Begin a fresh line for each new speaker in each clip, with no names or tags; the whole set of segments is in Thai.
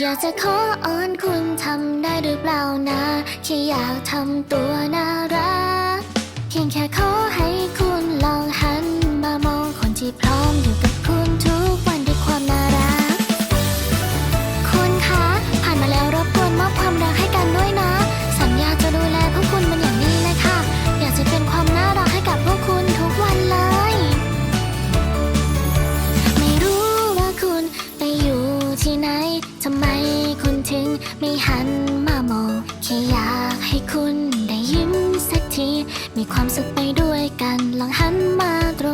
อยากจะขออ้อนคุณทำได้หรือเปล่านะแค่อยากทำตัวน่ารัก เพียงแค่ขอให้คุณลองหันมามองคนที่พร้อมอยู่กับ ไหน ทำไมคุณถึงไม่หันมามอง แค่อยากให้คุณได้ยิ้มสักที มีความสุขไปด้วยกัน ลองหันมาตรง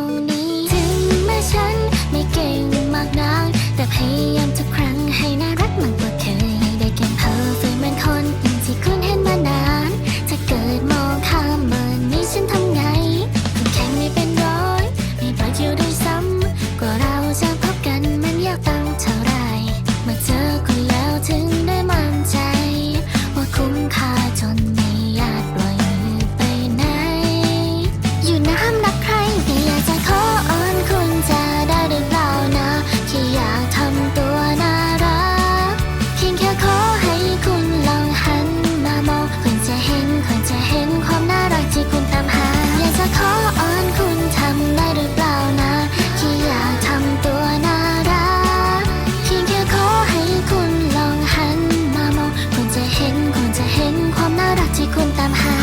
คนตามหา